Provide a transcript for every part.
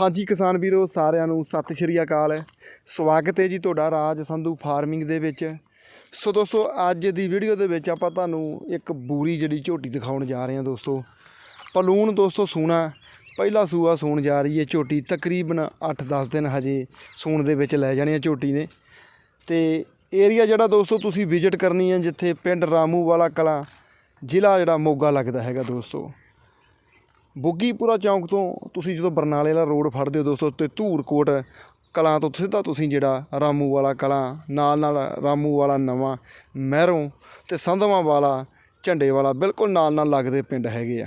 ਹਾਂਜੀ ਕਿਸਾਨ ਵੀਰੋ, ਸਾਰਿਆਂ ਨੂੰ ਸਤਿ ਸ਼੍ਰੀ ਅਕਾਲ। ਸਵਾਗਤ ਹੈ ਜੀ ਤੁਹਾਡਾ ਰਾਜ ਸੰਧੂ ਫਾਰਮਿੰਗ ਦੇ ਵਿੱਚ। ਸੋ ਦੋਸਤੋ, ਅੱਜ ਦੀ ਵੀਡੀਓ ਦੇ ਵਿੱਚ ਆਪਾਂ ਤੁਹਾਨੂੰ ਇੱਕ ਬੂਰੀ ਜਿਹੜੀ ਝੋਟੀ ਦਿਖਾਉਣ ਜਾ ਰਹੇ ਹਾਂ ਦੋਸਤੋ। ਪਲੂਣ ਦੋਸਤੋ ਸੂਣਾ, ਪਹਿਲਾ ਸੂਆ ਸੂਣ ਜਾ ਰਹੀ ਹੈ ਝੋਟੀ, ਤਕਰੀਬਨ 8-10 ਦਿਨ ਹਜੇ ਸੂਣ ਦੇ ਵਿੱਚ ਲੈ ਜਾਣੀ ਹੈ ਝੋਟੀ ਨੇ। ਤੇ ਏਰੀਆ ਜਿਹੜਾ ਦੋਸਤੋ ਤੁਸੀਂ ਵਿਜ਼ਿਟ ਕਰਨੀ ਹੈ ਜਿੱਥੇ ਪਿੰਡ ਰਾਮੂ ਵਾਲਾ ਕਲਾਂ ਜ਼ਿਲ੍ਹਾ ਜਿਹੜਾ ਮੋਗਾ ਲੱਗਦਾ ਹੈਗਾ ਦੋਸਤੋ। ਬੁੱਗੀਪੁਰਾ ਚੌਂਕ ਤੋਂ ਤੁਸੀਂ ਜਦੋਂ ਬਰਨਾਲੇ ਵਾਲਾ ਰੋਡ ਫੜਦੇ ਹੋ ਦੋਸਤੋ ਤੇ ਧੂਰਕੋਟ ਕਲਾਂ ਤੋਂ ਸਿੱਧਾ ਤੁਸੀਂ ਜਿਹੜਾ ਰਾਮੂ ਵਾਲਾ ਕਲਾਂ, ਨਾਲ ਨਾਲ ਰਾਮੂ ਵਾਲਾ ਨਵਾਂ ਮਹਿਰੋਂ ਤੇ ਸੰਧਵਾਂ ਵਾਲਾ ਝੰਡੇ ਵਾਲਾ ਬਿਲਕੁਲ ਨਾਲ ਨਾਲ ਲੱਗਦੇ ਪਿੰਡ ਹੈਗੇ ਆ।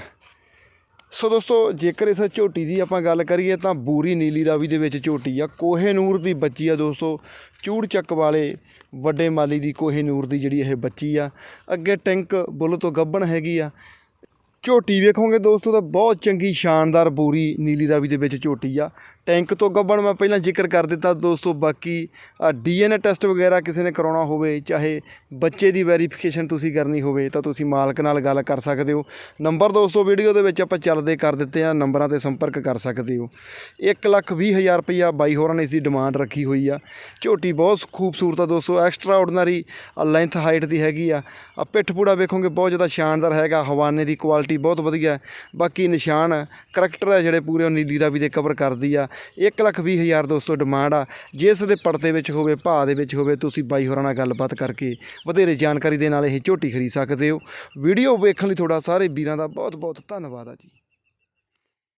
ਸੋ ਦੋਸਤੋ, ਜੇਕਰ ਇਸ ਝੋਟੀ ਦੀ ਆਪਾਂ ਗੱਲ ਕਰੀਏ ਤਾਂ ਬੂਰੀ ਨੀਲੀ ਰਾਵੀ ਦੇ ਵਿੱਚ ਝੋਟੀ ਆ। ਕੋਹੇ ਨੂਰ ਦੀ ਬੱਚੀ ਆ ਦੋਸਤੋ, ਚੂੜ ਚੱਕ ਵਾਲੇ ਵੱਡੇ ਮਾਲੀ ਦੀ ਕੋਹੇ ਨੂਰ ਦੀ ਜਿਹੜੀ ਇਹ ਬੱਚੀ ਆ। ਅੱਗੇ ਟੈਂਕ ਬੁੱਲ ਤੋਂ ਗੱਬਣ ਹੈਗੀ ਆ ਝੋਟੀ ਵੇਖੋਗੇ ਦੋਸਤੋ ਤਾਂ ਬਹੁਤ ਚੰਗੀ ਸ਼ਾਨਦਾਰ ਬੂਰੀ ਨੀਲੀ ਰਾਵੀ ਦੇ ਵਿੱਚ ਝੋਟੀ ਆ। ਟੈਂਕ ਤੋਂ ਗੱਬਣ ਮੈਂ ਪਹਿਲਾਂ ਜ਼ਿਕਰ ਕਰ ਦਿੱਤਾ ਦੋਸਤੋ, ਬਾਕੀ ਡੀਐਨਏ ਟੈਸਟ ਵਗੈਰਾ ਕਿਸੇ ਨੇ ਕਰਾਉਣਾ ਹੋਵੇ, ਚਾਹੇ ਬੱਚੇ ਦੀ ਵੈਰੀਫਿਕੇਸ਼ਨ ਤੁਸੀਂ ਕਰਨੀ ਹੋਵੇ, ਤਾਂ ਤੁਸੀਂ ਮਾਲਕ ਨਾਲ ਗੱਲ ਕਰ ਸਕਦੇ ਹੋ। ਨੰਬਰ ਦੋਸਤੋ, ਵੀਡੀਓ ਦੇ ਵਿੱਚ ਆਪਾਂ ਚੱਲਦੇ ਕਰ ਦਿੱਤੇ ਆ ਨੰਬਰਾਂ ਤੇ ਸੰਪਰਕ ਕਰ ਸਕਦੇ ਹੋ। ਇੱਕ ਲੱਖ ਵੀਹ ਹਜ਼ਾਰ ਰੁਪਈਆ ਬਾਈ ਹੋਰਾਂ ਨੇ ਇਸ ਦੀ ਡਿਮਾਂਡ ਰੱਖੀ ਹੋਈ ਆ। ਝੋਟੀ ਬਹੁਤ ਖੂਬਸੂਰਤ ਆ ਦੋਸਤੋ ਐਕਸਟਰਾ ਆਰਡੀਨਰੀ ਲੈਂਥ, ਹਾਈਟ ਦੀ ਹੈਗੀ ਆ। ਆ ਪਿੱਠ ਪੂੜਾ ਵੇਖੋਗੇ, ਬਹੁਤ ਜ਼ਿਆਦਾ ਸ਼ਾਨਦਾਰ ਹੈਗਾ, ਹਵਾਨੇ ਦੀ ਕੁਆਲਿਟੀ ਬਹੁਤ ਵਧੀਆ। ਬਾਕੀ ਨਿਸ਼ਾਨ ਕਰੈਕਟਰ ਹੈ ਜਿਹੜੇ ਪੂਰੇ ਉਹ ਨੀਲੀ ਵੀ ਦੇ ਕਵਰ ਕਰਦੀ ਆ। ਇੱਕ ਲੱਖ ਵੀਹ ਹਜ਼ਾਰ ਦੋਸਤੋ ਡਿਮਾਂਡ ਆ। ਜਿਸ ਦੇ ਪੜਤੇ ਵਿੱਚ ਹੋਵੇ, ਭਾਅ ਦੇ ਵਿੱਚ ਹੋਵੇ, ਤੁਸੀਂ ਬਾਈ ਹੋਰਾਂ ਨਾਲ ਗੱਲਬਾਤ ਕਰਕੇ ਵਧੇਰੇ ਜਾਣਕਾਰੀ ਦੇ ਨਾਲ ਇਹ ਝੋਟੀ ਖਰੀਦ ਸਕਦੇ ਹੋ। ਵੀਡੀਓ ਵੇਖਣ ਲਈ ਤੁਹਾਡਾ ਸਾਰੇ ਵੀਰਾਂ ਦਾ ਬਹੁਤ ਬਹੁਤ ਧੰਨਵਾਦ ਆ ਜੀ।